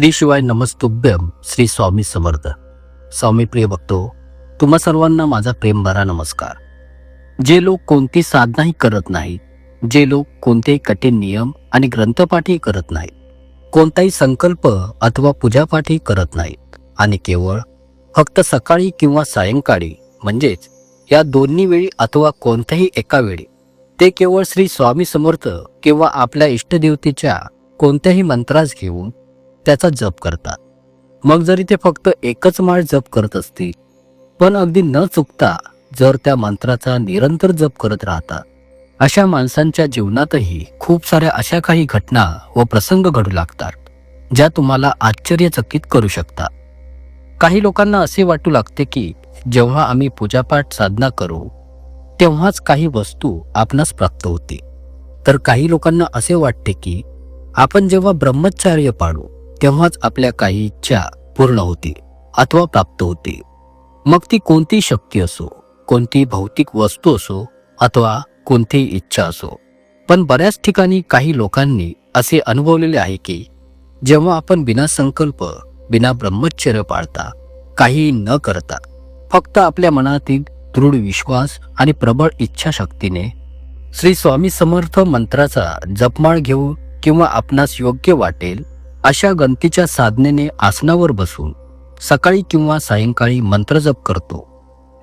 श्री शिवाय नमस्तुभ्यम श्री स्वामी समर्थ. स्वामी प्रिय भक्तो तुम्हा सर्वांना माझा प्रेम भरा नमस्कार. जे लोक कोणती साधनाही करत नाहीत जे लोक कोणतेही कठीण नियम आणि ग्रंथपाठही करत नाहीत कोणताही संकल्प अथवा पूजापाठही करत नाहीत आणि केवळ फक्त सकाळी किंवा सायंकाळी म्हणजेच या दोन्ही वेळी अथवा कोणत्याही एका वेळी ते केवळ श्री स्वामी समर्थ किंवा आपल्या इष्टदेवतेच्या कोणत्याही मंत्रास घेऊन त्याचा जप करतात. मग जरी ते फक्त एकच माळ जप करत असतील पण अगदी न चुकता जर त्या मंत्राचा निरंतर जप करत राहतात. अशा माणसांच्या जीवनातही खूप साऱ्या अशा काही घटना व प्रसंग घडू लागतात ज्या तुम्हाला आश्चर्यचकित करू शकतात. काही लोकांना असे वाटू लागते की जेव्हा आम्ही पूजापाठ साधना करू तेव्हाच काही वस्तू आपणास प्राप्त होते तर काही लोकांना असे वाटते की आपण जेव्हा ब्रह्मचार्य पाळू तेव्हाच आपल्या काही इच्छा पूर्ण होते अथवा प्राप्त होते. मग ती कोणती शक्ती असो कोणती भौतिक वस्तू असो अथवा कोणतीही इच्छा असो. पण बऱ्याच ठिकाणी काही लोकांनी असे अनुभवलेले आहे की जेव्हा आपण बिना संकल्प बिना ब्रह्मचर्य पाळता काही न करता फक्त आपल्या मनातील दृढ विश्वास आणि प्रबळ इच्छाशक्तीने श्री स्वामी समर्थ मंत्राचा जपमाळ घेऊ किंवा आपणास योग्य वाटेल अशा गंतीच्या साधनेने आसनावर बसून सकाळी किंवा सायंकाळी मंत्रजप करतो.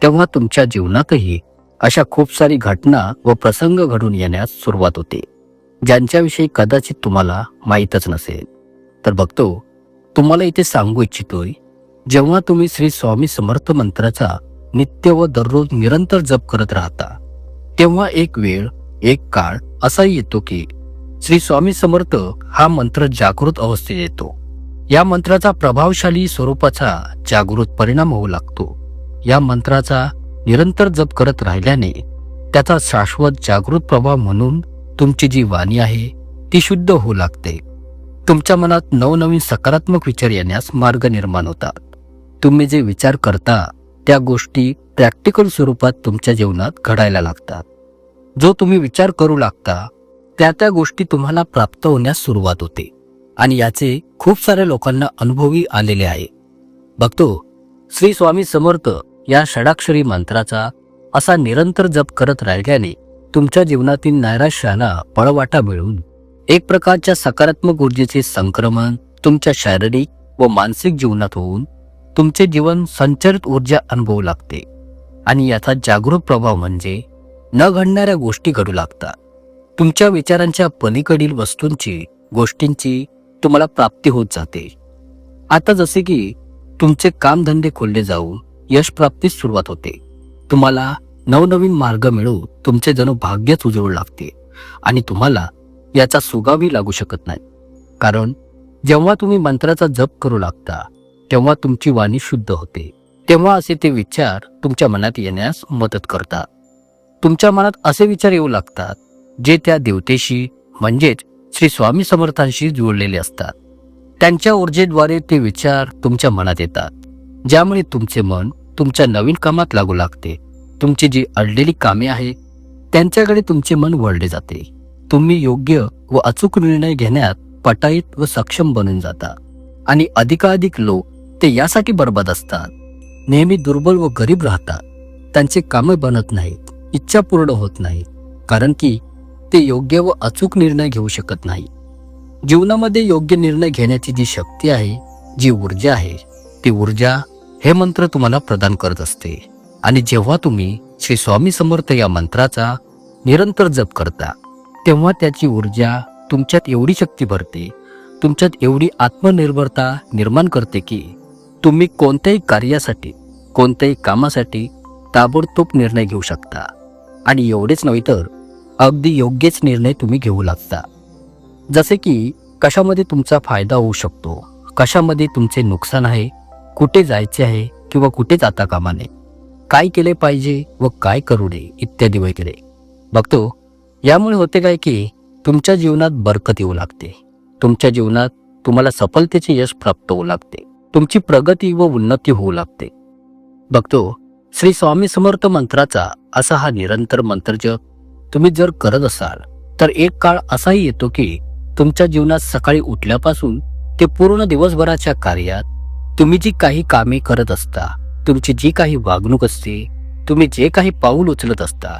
तेव्हा तुमच्या जीवनातही अशा खूप सारी घटना व प्रसंग घडून येण्यास सुरुवात होते. ज्यांच्याविषयी कदाचित तुम्हाला माहीतच नसेल. तर बघतो तुम्हाला इथे सांगू इच्छितोय जेव्हा तुम्ही श्री स्वामी समर्थ मंत्राचा नित्य व दररोज निरंतर जप करत राहता तेव्हा एक वेळ एक काळ असाही येतो की श्री स्वामी समर्थ हा मंत्र जागृत अवस्थेत येतो. या मंत्राचा प्रभावशाली स्वरूपाचा जागृत परिणाम होऊ लागतो. या मंत्राचा निरंतर जप करत राहिल्याने त्याचा शाश्वत जागृत प्रभाव म्हणून तुमची जी वाणी आहे ती शुद्ध होऊ लागते. तुमच्या मनात नवनवीन सकारात्मक विचार येण्यास मार्ग निर्माण होतात. तुम्ही जे विचार करता त्या गोष्टी प्रॅक्टिकल स्वरूपात तुमच्या जीवनात घडायला लागतात. जो तुम्ही विचार करू लागता त्या त्या गोष्टी तुम्हाला प्राप्त होण्यास सुरुवात होते. आणि याचे खूप साऱ्या लोकांना अनुभवी आलेले आहे. बघतो श्री स्वामी समर्थ या षडाक्षरी मंत्राचा असा निरंतर जप करत राहिल्याने तुमच्या जीवनातील नैराश्याला पळवाटा मिळून एक प्रकारच्या सकारात्मक ऊर्जेचे संक्रमण तुमच्या शारीरिक व मानसिक जीवनात होऊन तुमचे जीवन संचरित ऊर्जा अनुभवू लागते. आणि याचा जागरूक प्रभाव म्हणजे न घडणाऱ्या गोष्टी घडू लागतात. तुमच्या विचारांच्या पलीकडील वस्तूंची गोष्टींची तुम्हाला प्राप्ती होत जाते. आता जसे की तुमचे कामधंदे खोलले जाऊन यश प्राप्तीस सुरुवात होते. तुम्हाला नवनवीन मार्ग मिळू तुमचे जणू भाग्यच उजळू लागते आणि तुम्हाला याचा सुगावी लागू शकत नाही. कारण जेव्हा तुम्ही मंत्राचा जप करू लागता तेव्हा तुमची वाणी शुद्ध होते. तेव्हा असे ते विचार तुमच्या मनात येण्यास मदत करतात. तुमच्या मनात असे विचार येऊ लागतात जे त्या देवतेशी म्हणजेच श्री स्वामी समर्थांशी जुळलेले असतात. त्यांच्या ऊर्जेद्वारे ते विचार तुमच्या मनात येतात. ज्यामुळे तुमचे मन तुमच्या नवीन कामात लागू लागते. तुमची जी अडलेली कामे आहे त्यांच्याकडे तुमचे मन वळले जाते. तुम्ही योग्य व अचूक निर्णय घेण्यात पटाईत व सक्षम बनून जाता. आणि अधिकाधिक लोक ते यासाठी बरबाद असतात. नेहमी दुर्बल व गरीब राहतात. त्यांचे कामे बनत नाहीत. इच्छा पूर्ण होत नाही. कारण की ते योग्य व अचूक निर्णय घेऊ शकत नाही. जीवनामध्ये योग्य निर्णय घेण्याची जी शक्ती आहे जी ऊर्जा आहे ती ऊर्जा हे मंत्र तुम्हाला प्रदान करत असते. आणि जेव्हा तुम्ही श्री स्वामी समर्थ या मंत्राचा निरंतर जप करता तेव्हा त्याची ऊर्जा तुमच्यात एवढी शक्ती भरते तुमच्यात एवढी आत्मनिर्भरता निर्माण करते की तुम्ही कोणत्याही कार्यासाठी कोणत्याही कामासाठी ताबडतोब निर्णय घेऊ शकता. आणि एवढेच नव्हे तर अगदी योग्यच निर्णय तुम्ही घेऊ लागता. जसे की कशामध्ये तुमचा फायदा होऊ शकतो? कशामध्ये तुमचे नुकसान आहे? कुठे जायचे आहे? किंवा कुठे जाता कामा नये? काय केले पाहिजे व काय करू नये? इत्यादी वगैरे. बघतो यामुळे होते काय की तुमच्या जीवनात बरकत येऊ लागते. तुमच्या जीवनात तुम्हाला सफलतेचे यश प्राप्त होऊ लागते. तुमची प्रगती व उन्नती होऊ लागते. बघतो श्री स्वामी समर्थ मंत्राचा असा हा निरंतर मंत्रजप तुम्ही जर करत असाल तर एक काळ असाही येतो की तुमच्या जीवनात सकाळी उठल्यापासून ते पूर्ण दिवसभराच्या कार्यात तुम्ही जी काही कामे करत असता तुमची जी काही वागणूक असते तुम्ही जे काही पाऊल उचलत असता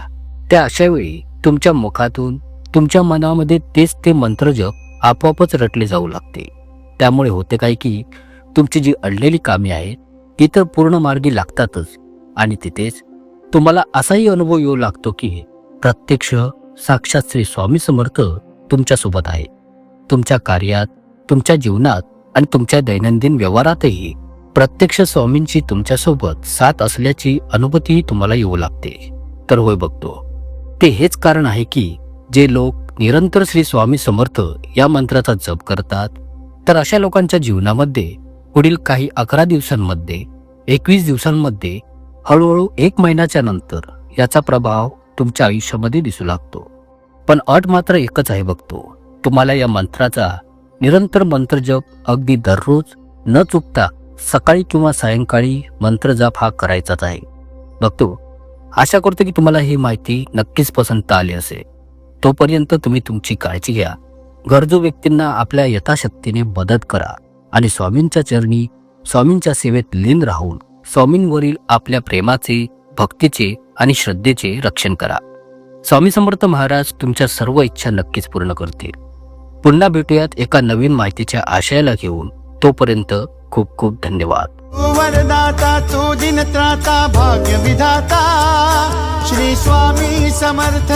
त्या अशा वेळी तुमच्या मुखातून तुमच्या मनामध्ये तेच ते मंत्रजप आपोआपच रटले जाऊ लागते. त्यामुळे होते काय की तुमची जी अडलेली कामे आहेत ती तर पूर्ण मार्गी लागतातच आणि तिथेच तुम्हाला असाही अनुभव येऊ लागतो की प्रत्यक्ष साक्षात श्री स्वामी समर्थ तुमच्यासोबत आहे. तुमच्या कार्यात तुमच्या जीवनात आणि तुमच्या दैनंदिन व्यवहारातही प्रत्यक्ष स्वामींची तुमच्यासोबत साथ असल्याची अनुभूतीही तुम्हाला येऊ लागते. तर होय बघतो ते हेच कारण आहे की जे लोक निरंतर श्री स्वामी समर्थ या मंत्राचा जप करतात तर अशा लोकांच्या जीवनामध्ये पुढील काही अकरा दिवसांमध्ये एकवीस दिवसांमध्ये हळूहळू एक महिन्याच्या नंतर याचा प्रभाव तुमच्या आयुष्यामध्ये दिसू लागतो. पण अट मात्र एकच आहे बघतो. तुम्हाला या मंत्राचा निरंतर मंत्रजप अगदी दररोज न चुकता सकाळी किंवा सायंकाळी मंत्रजाप हा करायचाच आहे. बघतो आशा करतो की तुम्हाला ही माहिती नक्कीच पसंत आली असेल. तोपर्यंत तुम्ही तुमची काळजी घ्या. गरजू व्यक्तींना आपल्या यथाशक्तीने मदत करा आणि स्वामींच्या चरणी स्वामींच्या सेवेत लीन राहून स्वामींवरील आपल्या प्रेमाचे भक्तीचे आणि श्रद्धेचे रक्षण करा. स्वामी समर्थ महाराज तुमच्या सर्व इच्छा नक्कीच पूर्ण करतील. पुन्हा भेटूयात एका नवीन माहितीच्या आशयाला घेऊन. तोपर्यंत खूप खूप धन्यवाद. वरदाता तो दिन त्राता भाग्य विधाता. श्री स्वामी समर्थ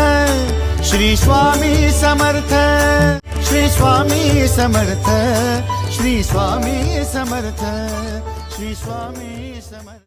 श्री स्वामी समर्थ श्री स्वामी समर्थ श्री स्वामी समर्थ श्री स्वामी समर्थ.